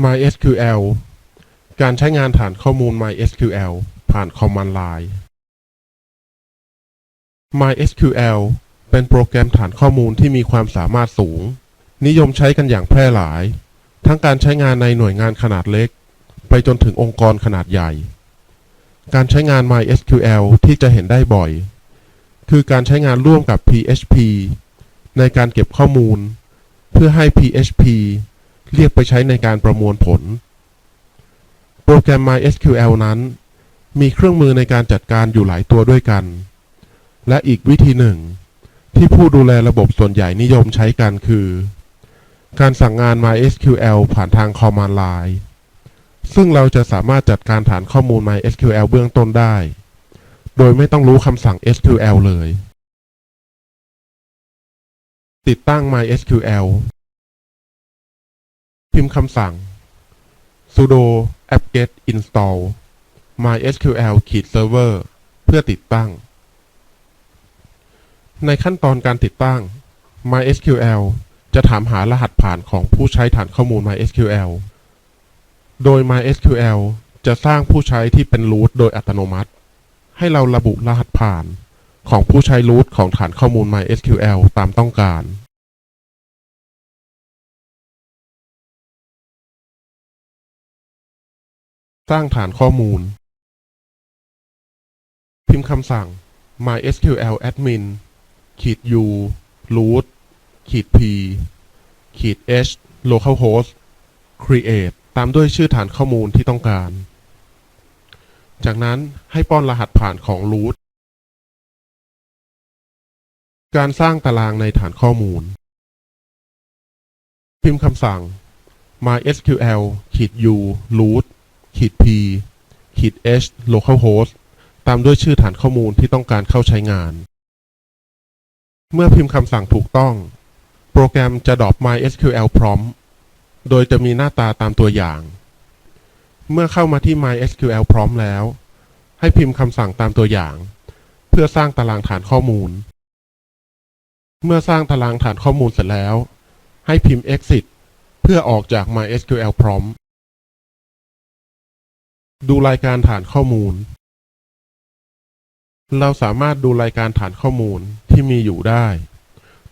MySQL การใช้งานฐานข้อมูล MySQL ผ่าน Command Line MySQL เป็นโปรแกรมฐานข้อมูลที่มีความสามารถสูง นิยมใช้กันอย่างแพร่หลาย ทั้งการใช้งานในหน่วยงานขนาดเล็ก ไปจนถึงองค์กรขนาดใหญ่ การใช้งาน MySQL ที่จะเห็นได้บ่อย คือการใช้งานร่วมกับ PHP ในการเก็บข้อมูล เพื่อให้ PHP เรียกไปใช้ในการประมวลผล โปรแกรม MySQL นั้น มีเครื่องมือในการจัดการอยู่หลายตัวด้วยกัน และอีกวิธีหนึ่ง ที่ผู้ดูแลระบบส่วนใหญ่นิยมใช้กันคือ การสั่งงาน MySQL ผ่านทาง Command Line ซึ่งเราจะสามารถจัดการฐานข้อมูล MySQL เบื้องต้นได้ โดยไม่ต้องรู้คำสั่ง SQL เลย ติดตั้ง MySQL พิมพ์คำสั่ง sudo apt-get install mysql server เพื่อติดตั้ง ในขั้นตอนการติดตั้ง MySQL จะถามหารหัสผ่านของผู้ใช้ฐานข้อมูล MySQL โดย MySQL จะสร้างผู้ใช้ที่เป็น root โดยอัตโนมัติ ให้เราระบุรหัสผ่านของผู้ใช้ root ของฐานข้อมูล MySQL ตามต้องการ สร้างฐานข้อมูล พิมพ์คำสั่ง mysql admin ขีด u root ขีด p ขีด h localhost create ตามด้วยชื่อฐานข้อมูลที่ต้องการ จากนั้นให้ป้อนรหัสผ่านของ root การสร้างตารางในฐานข้อมูล พิมพ์คำสั่ง mysql ขีด u root ขีด p ขีด h localhost ตามด้วยชื่อฐานข้อมูลที่ต้องการเข้าใช้งาน เมื่อพิมพ์คำสั่งถูกต้อง โปรแกรมจะดรอป MySQL prompt โดยจะมีหน้าตาตามตัวอย่าง เมื่อเข้ามาที่ MySQL prompt แล้ว ให้พิมพ์คำสั่งตามตัวอย่าง เพื่อสร้างตารางฐานข้อมูล เมื่อสร้างตารางฐานข้อมูลเสร็จแล้ว ให้พิมพ์ exit เพื่อออกจาก MySQL prompt ดูรายการฐานข้อมูล เราสามารถดูรายการฐานข้อมูลที่มีอยู่ได้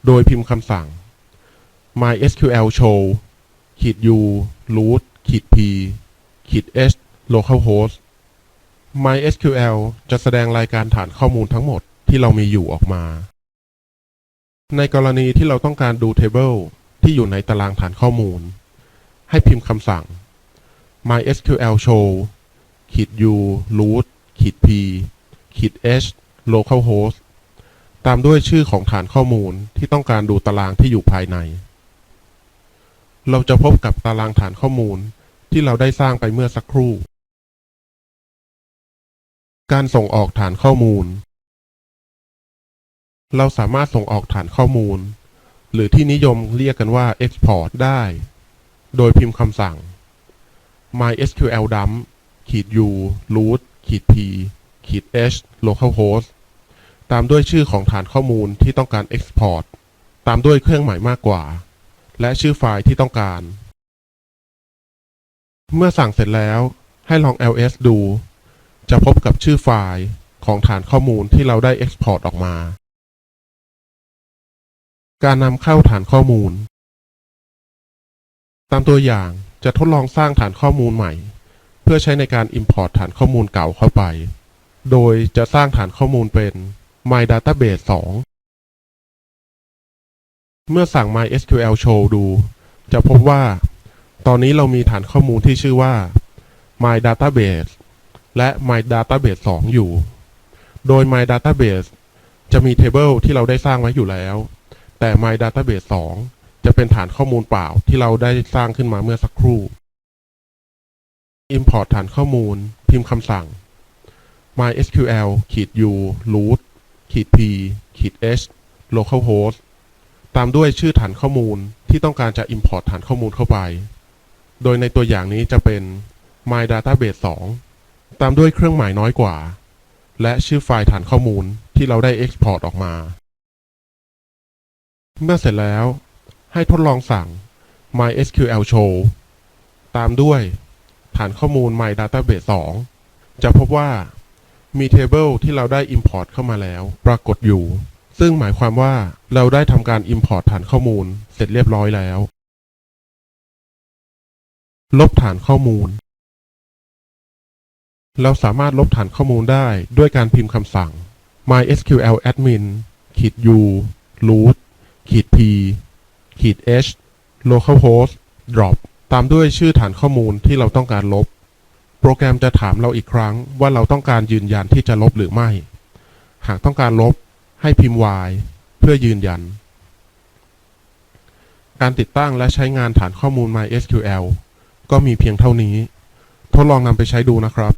โดยพิมพ์คำสั่ง mysql show ขีด u root ขีด p ขีด h localhost mysql จะแสดงรายการฐานข้อมูลทั้งหมดที่เรามีอยู่ออกมา ในกรณีที่เราต้องการดู table ที่อยู่ในตารางฐานข้อมูล ให้พิมพ์คำสั่ง mysql show ขีด u root ขีด p ขีด h localhost ตามด้วยชื่อของฐานข้อมูลที่ต้องการดูตารางที่อยู่ภายใน เราจะพบกับตารางฐานข้อมูลที่เราได้สร้างไปเมื่อสักครู่ การส่งออกฐานข้อมูล เราสามารถส่งออกฐานข้อมูล หรือที่นิยมเรียกกันว่า export ได้ โดยพิมพ์คำสั่ง mysql dump ขีด u root ขีด p ขีด h localhost ตามด้วยชื่อของฐานข้อมูลที่ต้องการ export ตามด้วยเครื่องหมายมากกว่า และชื่อไฟล์ที่ต้องการ เมื่อสั่งเสร็จแล้วให้ลอง ls ดู จะพบกับชื่อไฟล์ของฐานข้อมูลที่เราได้ export ออกมา การนำเข้าฐานข้อมูล ตามตัวอย่างจะทดลองสร้างฐานข้อมูลใหม่ เพื่อใช้ในการ Import ฐานข้อมูลเก่าเข้าไป โดยจะสร้างฐานข้อมูลเป็น My Database 2 เมื่อสั่ง MySQL show ดู จะพบว่า ตอนนี้เรามีฐานข้อมูลที่ชื่อว่า My Database และ My Database 2 อยู่ โดย My Database จะมี Table ที่เราได้สร้างไว้อยู่แล้ว แต่ My Database 2 จะเป็นฐานข้อมูลเปล่าที่เราได้สร้างขึ้นมาเมื่อสักครู่ Import ฐานข้อมูล พิมพ์คำสั่ง mysql ขีด u root ขีด p ขีด h localhost ตามด้วยชื่อฐานข้อมูลที่ต้องการจะ import ฐานข้อมูลเข้าไป โดยในตัวอย่างนี้จะเป็น my database 2 ตามด้วยเครื่องหมายน้อยกว่า และชื่อไฟล์ฐานข้อมูลที่เราได้ export ออกมา เมื่อเสร็จแล้วให้ทดลองสั่ง mysql show ตามด้วย ฐานข้อมูล My Database 2 จะพบว่ามี Table ที่เราได้ Import เข้ามาแล้ว ปรากฏอยู่ ซึ่งหมายความว่าเราได้ทำการ Import ฐานข้อมูลเสร็จเรียบร้อยแล้ว ลบฐานข้อมูล เราสามารถลบฐานข้อมูลได้ด้วยการพิมพ์คำสั่ง mysql admin ขีด u root ขีด p ขีด h localhost drop ตามด้วยชื่อฐานข้อมูลที่เราต้องการลบ โปรแกรมจะถามเราอีกครั้งว่าเราต้องการยืนยันที่จะลบหรือไม่ หากต้องการลบให้พิมพ์ y เพื่อยืนยัน การติดตั้งและใช้งานฐานข้อมูล MySQL ก็มีเพียงเท่านี้ ทดลองนำไปใช้ดูนะครับ